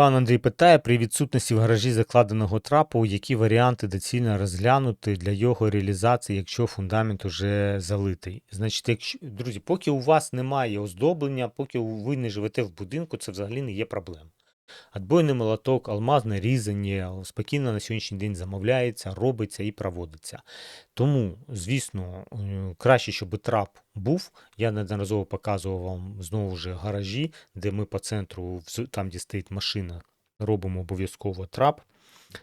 Пан Андрій питає, при відсутності в гаражі закладеного трапу, які варіанти доцільно розглянути для його реалізації, якщо фундамент уже залитий. Значить, якщо, друзі, поки у вас немає оздоблення, поки ви не живете в будинку, це взагалі не є проблем. Отбойний молоток, алмазне різання спокійно на сьогоднішній день замовляється, робиться і проводиться. Тому, звісно, е, краще, щоб трап був. Я неодноразово показував вам знову ж гаражі, де ми по центру, там, де стоїть машина, робимо обов'язково трап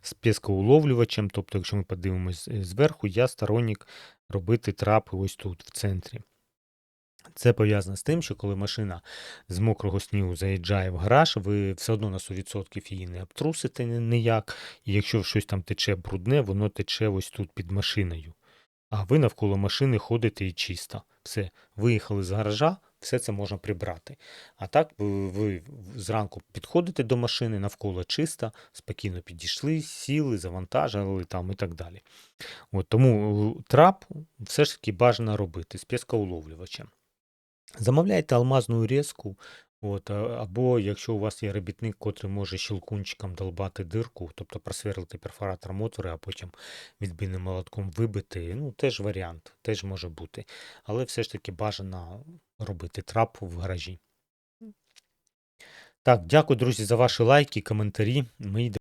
з піскоуловлювачем. Тобто, якщо ми подивимось е, зверху, я сторонник робити трапи ось тут, в центрі. Це пов'язано з тим, що коли машина з мокрого снігу заїжджає в гараж, ви все одно на 100% її не обтрусите ніяк. І якщо щось там тече брудне, воно тече ось тут під машиною. А ви навколо машини ходите і чисто. Все, виїхали з гаража, все це можна прибрати. А так ви, зранку підходите до машини, навколо чисто, спокійно підійшли, сіли, завантажили там і так далі. От, тому е, трап все ж таки бажано робити з піскоуловлювачем. Замовляйте алмазну різку, от, а- або якщо у вас є робітник, котрий може щелкунчиком долбати дирку, тобто просверлити перфоратор отвори, а потім відбійним молотком вибити, ну теж варіант, теж може бути. Але все ж таки бажано робити трап в гаражі. Так, дякую, друзі, за ваші лайки, коментарі. Ми йдемо.